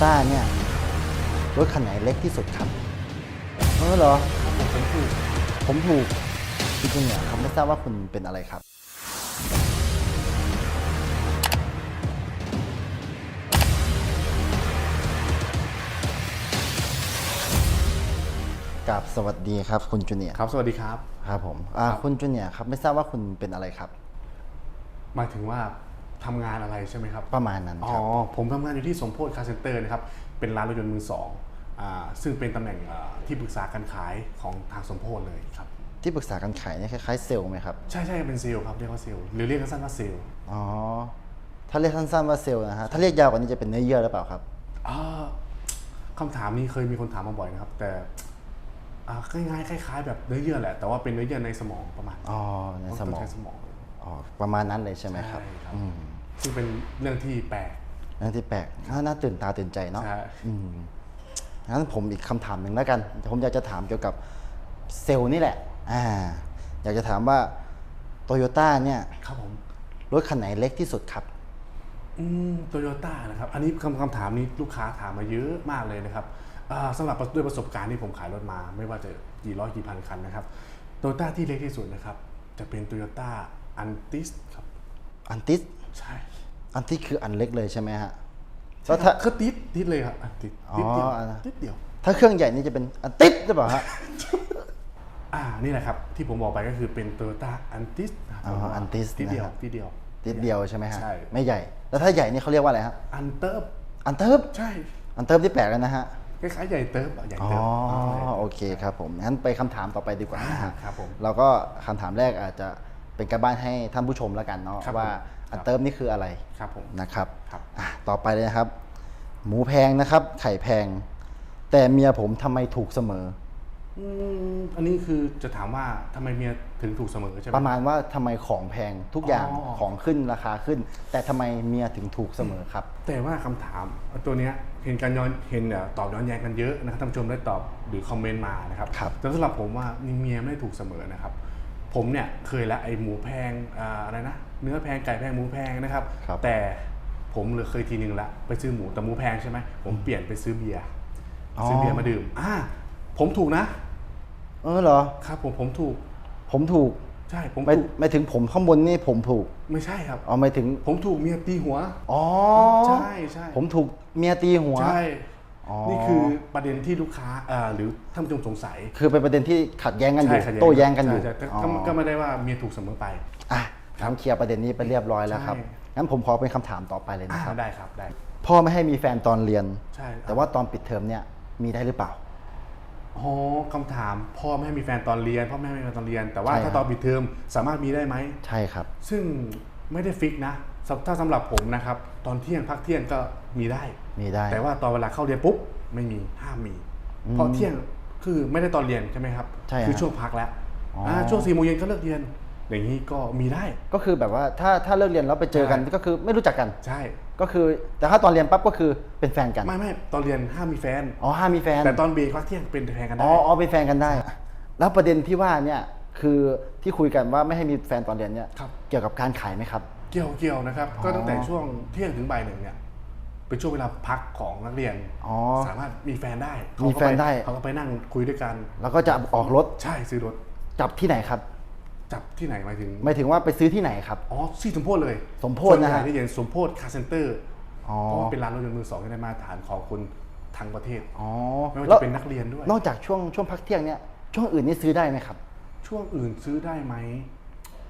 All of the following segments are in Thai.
ต้าเนี่ย รถคันไหนเล็กที่สุดครับ เออเหรอ ผมถูก ผมถูกจริงๆเนี่ยผมไม่ทราบว่าคุณเป็นอะไรครับ กับสวัสดีครับคุณจูเนียร์ครับ สวัสดีครับ ครับผมอ่าคุณจูเนียร์ครับ ไม่ทราบว่าคุณเป็นอะไรครับ หมายถึงว่า ทำงานอะไรใช่ไหมครับ ประมาณนั้นอ๋คอรับ ผมทำงานอยู่ที่สมโพธิคาร์เซ็นเตอร์นะครับ เป็นร้านรถยนต์มือสองอ่าซึ่งเป็นตำแหน่งอ่าที่ปรึกษาการขายของทางสมโพธิเลยครับ ที่ปรึกษาการขายเนี่ยคล้ายๆเซลล์ไหมครับ ใช่ใช่เป็นเซลล์ครับเรียกว่าเซลล์หรือเรียกสั้นๆว่าเซลล์อ๋อ ถ้าเรียกสั้นๆว่าเซลล์นะฮะ ถ้าเรียกยาวกว่านี้จะเป็นเนื้อเยื่อหรือเปล่าครับ อ่าคำถามนี้เคยมีคนถามมาบ่อยนะครับ แต่อ่าง่ายๆคล้ายๆ แบบเนื้อเยื่อแหละ แต่ว่าเป็นเนื้อเยื่อในสมองประมาณอ๋อ ในสมองต้ใช้สมอง อ๋อ ประมาณนั้นเลยใช่ไหมครับ ใช่ครับ อืม ซึ่งเป็นเรื่องที่แปลก นั่นที่แปลกน่าน่าตื่นตาตื่นใจเนาะใช่ อืมงั้นผมอีกคำถามหนึ่งแล้วกัน ผมอยากจะถามเกี่ยวกับเซลล์นี่แหละ อ่า อยากจะถามว่าโตโยต้าเนี่ยครับผม รถคันไหนเล็กที่สุดครับ อืมโตโยต้านะครับ อันนี้คำคำถามนี้ลูกค้าถามมาเยอะมากเลยนะครับอ่าสำหรับด้วยประสบการณ์ที่ผมขายรถมา ไม่ว่าจะกี่ร้อยกี่พันคันนะครับโตโยต้าที่เล็กที่สุดนะครับ จะเป็นโตโยต้าอันติสครับ อันติส ใช่อันติสคืออันเล็กเลยใช่ไหมฮะแล้วถ้า คือติดติดเลยครับอันติดติดเดียวอ๋อติดเดียว ถ้าเครื่องใหญ่นี่จะเป็นอันติสหรือเปล่าฮะ อ่านี่แหละครับ ที่ผมบอกไปก็คือเป็นโตโยต้าอันติสอ๋อ Antis ติดเดียวนะครับ ติดเดียว ติดเดียวใช่ไหมฮะใช่ ไม่ใหญ่ แล้วถ้าใหญ่นี่เขาเรียกว่าอะไรฮะอันเติบอันเติบใช่อันเติบที่แปลกกันนะฮะคล้ายๆใหญ่เติบอะใหญ่อ๋อเติบโอเคครับผมงั้นไปคำถามต่อไปดีกว่านะฮะครับผมเราก็คำถามแรกอาจจะเป็นการบ้านให้ท่านผู้ชมแล้วกันเนาะครับว่าผม อันเติมนี่คืออะไรครับผมนะครับครับอะต่อไปเลยนะครับ หมูแพงนะครับ ไข่แพง แต่เมียผมทำไมถูกเสมออืมอันนี้คือจะถามว่าทำไมเมียถึงถูกเสมอใช่ไหมประมาณว่าทำไมของแพงทุกอย่างอ๋อของขึ้นราคาขึ้น แต่ทำไมเมียถึงถูกเสมอครับ แต่ว่าคำถามตัวเนี้ยเห็นการย้อนเห็นเอ่อตอบย้อนแย้งกันเยอะนะครับท่านผู้ชมได้ตอบหรือคอมเมนต์มานะครับครับแต่สำหรับผมว่านี่เมียไม่ได้ถูกเสมอนะครับ ผมเนี่ยเคยละไอหมูแพงอ่าอะไรนะเนื้อแพงไก่แพงหมูแพงนะครับครับ แต่ผมเลยเคยทีนึงละไปซื้อหมูแต่หมูแพงใช่ไหมผมเปลี่ยนไปซื้อเบียร์ซื้อเบียร์มาดื่มอ่าผมถูกนะ เออเหรอครับ ผมผมถูก ผมถูกใช่ผมไม่ถูกไม่ถึงผมข้างบนนี่ผมถูก ไม่ใช่ครับเอาไม่ถึงผมถูกเมียตีหัวอ๋อใช่ใช่ผมถูกเมียตีหัวใช่อ๋อ นี่คือประเด็นที่ลูกค้าอ่าหรือท่านผู้ชมสงสัย คือเป็นประเด็นที่ขัดแย้งกันอยู่ใช่ขัดโต้แย้งกันอยู่ใช่แต่อ๋อก็ก็ไม่ได้ว่าเมียถูกเสมอไปอะทำเคลียร์ประเด็นนี้ไปเรียบร้อยแล้วครับใช่งั้นผมขอเป็นคำถามต่อไปเลยอ่านะครับได้ครับได้พ่อไม่ให้มีแฟนตอนเรียนใช่แต่ว่าตอนปิดเทอมเนี่ยมีได้หรือเปล่าอ๋อคำถามพ่อไม่ให้มีแฟนตอนเรียนพ่อไม่ให้มีแฟนตอนเรียน แต่ว่าใช่ครับถ้าตอนปิดเทอมสามารถมีได้ไหมใช่ครับ ซึ่ง ไม่ได้ฟิกนะสำถ้าสำหรับผมนะครับ ตอนเที่ยงพักเที่ยงก็มีได้มีได้ แต่ว่าตอนเวลาเข้าเรียนปุ๊บไม่มีห้ามมีเพราะเที่ยงคือไม่ได้ตอนเรียนใช่ไหมครับใช่ฮะคือช่วงพักแล้วอ๋ออ่าช่วงสี่โมงเย็นก็เลิกเรียนอย่างนี้ก็มีได้ก็คือแบบว่าถ้าถ้าเลิกเรียนแล้วไปเจอกันใช่ก็คือไม่รู้จักกันใช่ ก็คือแต่ถ้าตอนเรียนปั๊บก็คือเป็นแฟนกันไม่ไม่ตอนเรียนห้ามมีแฟนอ๋อห้ามมีแฟนแต่ตอนเบรกพักเที่ยงเป็นแฟนกันได้อ๋ออ๋อเป็นแฟนกันได้ แล้วประเด็นที่ว่าเนี่ย คือที่คุยกันว่าไม่ให้มีแฟนตอนเรียนเนี่ยครับ เกี่ยวกับการขายไหมครับ เกี่ยวเกี่ยวนะครับอ๋อก็ตั้งแต่ช่วงเที่ยงถึงบ่ายหนึ่งเนี่ยเป็นช่วงเวลาพักของนักเรียนอ๋อสามารถมีแฟนได้มีแฟนได้ เขาก็ไปนั่งคุยด้วยกันแล้วก็จะออกรถใช่ซื้อรถจับที่ไหนครับ จับที่ไหนหมายถึงหมายถึงว่าไปซื้อที่ไหนครับ อ๋อที่สมโพธเลยสมโพธินะฮะส่วใหญ่ได้เรียนสมโพธคาร์เซนเตอร์อ๋อเพราะว่าเป็นร้านรถยนต์มือสองที่ได้มาตรฐานของคนทั้งประเทศอ๋อไม่ว่าแล้วจะเป็นนักเรียนด้วย นอกจากช่วงช่วงพักเที่ยงเนี่ยช่วงอื่นนี่ซื้อได้ไหมครับ ช่วงอื่นซื้อได้ไหม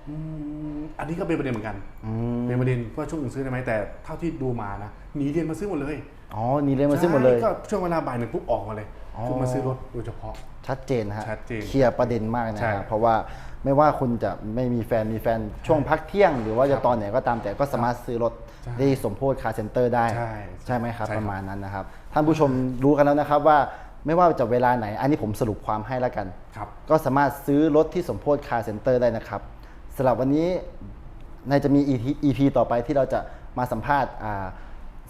อืมอันนี้ก็เป็นประเด็นเหมือนกันเป็นประเด็นว่าช่วงอื่นซื้อได้ไหมแต่เท่าที่ดูมานะหนีเรียนมาซื้อหมดเลยอ๋อนี่เลยนมาซื้อหมดเลย ใช่ก็ช่วงเวลาบ่ายหนึ่งปุ๊บออกมาเลยอ๋อ คือมาซื้อรถโดยเฉพาะ ชัดเจนนะฮะชัดเจนเคลียร์ประเด็นมากนะใช่ ฮะเพราะว่าไม่ว่าคุณจะไม่มีแฟนมีแฟนช่วงพักเที่ยง หรือว่าจะตอนไหนก็ตามแต่ก็สามารถซื้อรถใช่ได้สมโพธคาร์เซ็นเตอร์ได้ ใช่ใช่ไหมครับใช่ครับ ประมาณนั้นนะครับ ท่านผู้ชมรู้กันแล้วนะครับว่า ไม่ว่าจะเวลาไหน อันนี้ผมสรุปความให้แล้วกัน ครับ ก็สามารถซื้อรถที่สมโพธคาร์เซ็นเตอร์ได้นะครับสำหรับวันนี้ในจะมี EP EP ต่อไปที่เราจะมาสัมภาษณ์อ่า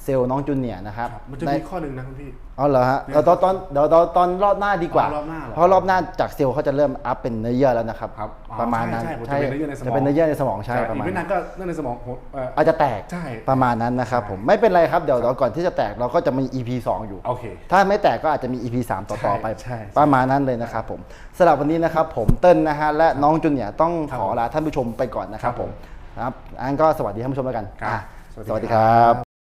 เซลล์น้องจูเนียร์นะครับครับมันจะได้มีข้อหนึ่งนะคุณพี่เอาเหรอฮะเดี๋ยวตอนตอนเดี๋ยวตอนตอนรอบหน้าดีกว่าอ๋อรอบหน้าเหรอเพราะรอบหน้าจากเซลล์เขาจะเริ่มอัพเป็นเนื้อเยื่อแล้วนะครับครับอ๋อประมาณนั้นใช่ใช่ผมจะเป็นเนื้อเยื่อในสมองจะเป็นเนื้อเยื่อในสมองใช่ใช่ประอีกมาณไม่นั้นานนก็เนื้อในสมองผมเอ่ออาจจะแตกใช่ประมาณนั้นนะครับผมไม่เป็นไรครับเดี๋ยวเดี๋ยวก่อนที่จะแตกเราก็จะมี EP 2 อยู่โอเคถ้าไม่แตกก็อาจจะมี EP 3 ต่อๆไปใช่ประมาณนั้นเลยนะครับผมสำหรับวันนี้นะครับผมเติ้ลนะฮะและน้องจุนเนี่ยร์ต้องครับขอลาท่านผู้ชมไปก่อนนะครับครับผผมมนะครับอันก็สวัสดีท่านผู้ชมแล้วกันครับอะสวัสดีสวัสดีคครัรับบ